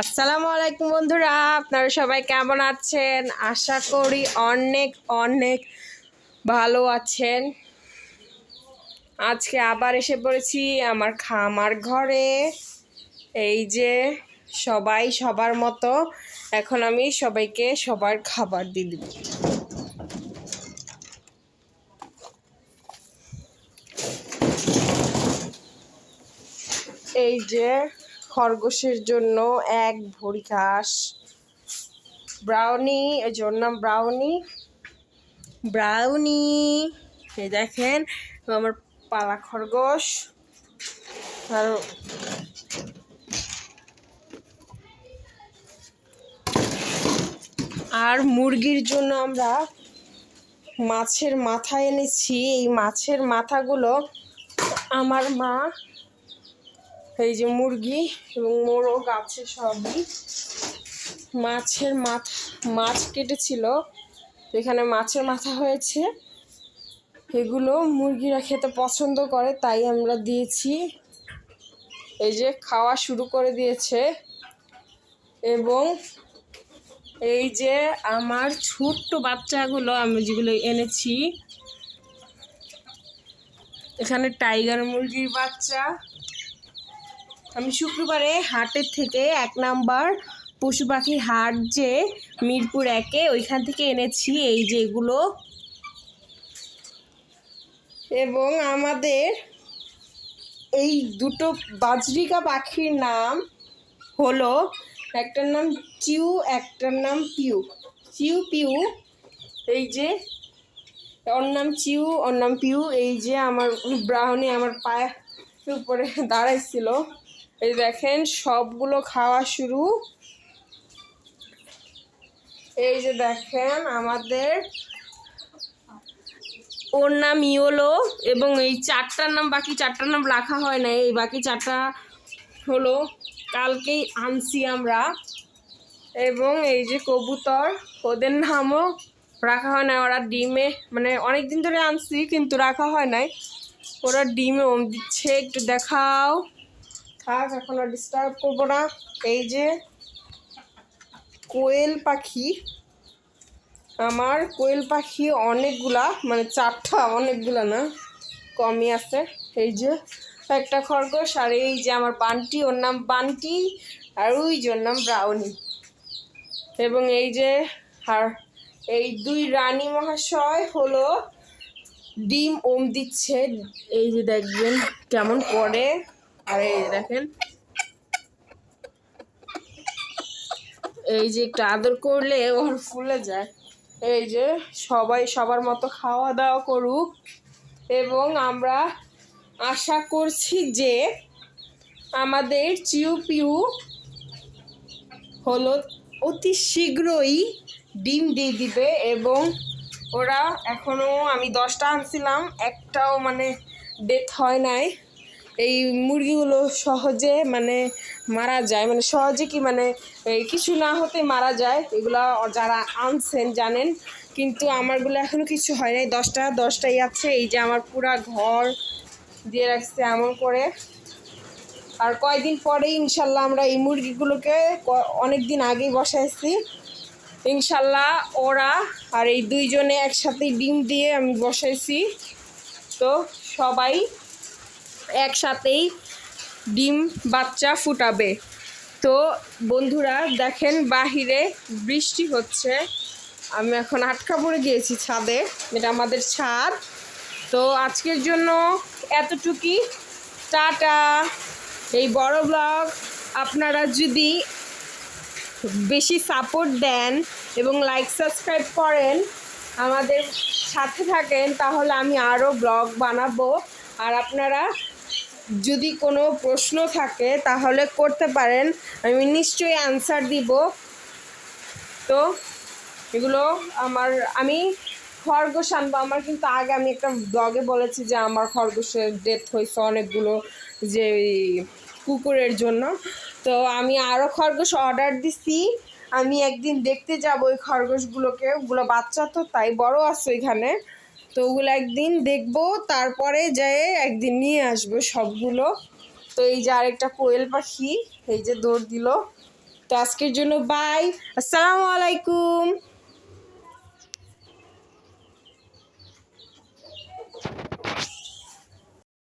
আসসালামু আলাইকুম বন্ধুরা, আপনারা সবাই কেমন আছেন? আশা করি অনেক অনেক ভালো আছেন। আজকে আবার এসে পড়েছি আমার খামার ঘরে। এই যে সবাই সবার মতো, এখন আমি সবাইকে সবার খাবার দিয়ে দিব। এই যে খরগোশের জন্য এক ভরি ঘাস। ব্রাউনি জন্য নাম ব্রাউনি ব্রাউনি এই দেখেন, আমার পালা খরগোশ। আর আর মুরগির জন্য আমরা মাছের মাথা এনেছি। এই মাছের মাথাগুলো আমার মা এই যে মুরগি এবং মোরগ আছে সবই। মাছের মাথা, মাছ কেটেছিল। এখানে মাছের মাথা হয়েছে। এগুলো মুরগিরা খেতে পছন্দ করে, তাই আমরা দিয়েছি। এই যে খাওয়া শুরু করে দিয়েছে। এবং এই যে আমার ছোট্ট বাচ্চাগুলো, আমি যেগুলো এনেছি। এখানে টাইগার মুরগির বাচ্চা। আমি শুক্রবারে হাটের থেকে এক নাম্বার পশু পাখির হাট যে মিরপুর একে, ওইখান থেকে এনেছি এই যে এগুলো। এবং আমাদের এই দুটো বাজরিকা পাখির নাম হলো, একটার নাম চিউ, একটার নাম পিউ। চিউ পিউ, এই যে, ওর নাম চিউ, ওর নাম পিউ, এই যে আমার ব্রাউনি আমার পায়ে উপরে দাঁড়াইছিল। এই দেখেন, সবগুলো খাওয়া শুরু। এই যে দেখেন, আমাদের ওর নাম ইয়োলো এবং এই চারটার নাম, বাকি চারটার নাম রাখা হয় না এই বাকি চারটা হলো কালকেই আনছি আমরা। এবং এই যে কবুতর, ওদের নামও রাখা হয় না ওরা ডিমে মানে অনেক দিন ধরে আনছি, কিন্তু রাখা হয় নাই। ওরা ডিমে ওম দিচ্ছে, একটু দেখাও। থাক এখন আর ডিস্টার্ব করব না। এই যে কোয়েল পাখি, আমার কোয়েল পাখি অনেকগুলা মানে চারটা অনেকগুলা না, কমই আছে। এই যে একটা খরগোশ আর এই যে আমার বান্টি, ওর নাম বান্টি আর ওই যে ওর নাম ব্রাউনি। এবং এই যে আর এই দুই রানী মহাশয় হলো ডিম ওম দিচ্ছে। এই যে দেখবেন কেমন পড়ে আর দেখেন। এই যে একটু আদর করলে ওর ফুলে যায়। এই যে সবাই সবার মতো খাওয়া দাওয়া করুক এবং আমরা আশা করছি যে আমাদের চিউ পিউ হলো অতি শীঘ্রই ডিম দিয়ে দিবে এবং ওরা এখনও আমি দশটা আনছিলাম, একটাও মানে ডেথ হয় নাই। এই মুরগিগুলো সহজে মানে মারা যায় মানে সহজে কি মানে কিছু না হতে মারা যায়। এগুলা যারা আনছেন জানেন, কিন্তু আমারগুলো এখনও কিছু হয় নাই। দশটা, দশটাই আছে। এই যে আমার পুরা ঘর দিয়ে রাখছে এমন করে। আর কয়দিন পরে ইনশাল্লাহ আমরা এই মুরগিগুলোকে অনেক দিন আগেই বসাইছি। ইনশাল্লাহ ওরা আর এই দুইজনে একসাথে ডিম দিয়ে আমি বসাইছি। তো সবাই একসাথেই ডিম বাচ্চা ফুটাবে। তো বন্ধুরা, দেখেন বাহিরে বৃষ্টি হচ্ছে। আমি এখন আটকা পড়ে গিয়েছি ছাদে। এটা আমাদের ছাদ। তো আজকের জন্য এতটুকুই। টাটা। এই বড় ব্লগ আপনারা যদি বেশি সাপোর্ট দেন এবং লাইক, সাবস্ক্রাইব করেন, আমাদের সাথে থাকেন, তাহলে আমি আরও ব্লগ বানাবো। আর আপনারা যদি কোনো প্রশ্ন থাকে, তাহলে করতে পারেন। আমি নিশ্চয়ই অ্যান্সার দিব। তো, এগুলো আমার, আমি খরগোশ আনব। আমার কিন্তু আগে আমি একটা ব্লগে বলেছি যে আমার খরগোশের ডেথ হয়েছে অনেকগুলো যে কুকুরের জন্য। তো আমি আরও খরগোশ অর্ডার দিছি। আমি একদিন দেখতে যাব ওই খরগোশগুলোকে। ওগুলো বাচ্চা তো, তাই বড় আছে এখানে তো ওগুলো একদিন দেখব, তারপরে যেয়ে একদিন নিয়ে আসব সবগুলো। তো এই যে আরেকটা কোয়েল পাখি, এই যে দৌড় দিল। তো আজকের জন্য বাই আসসালামু আলাইকুম।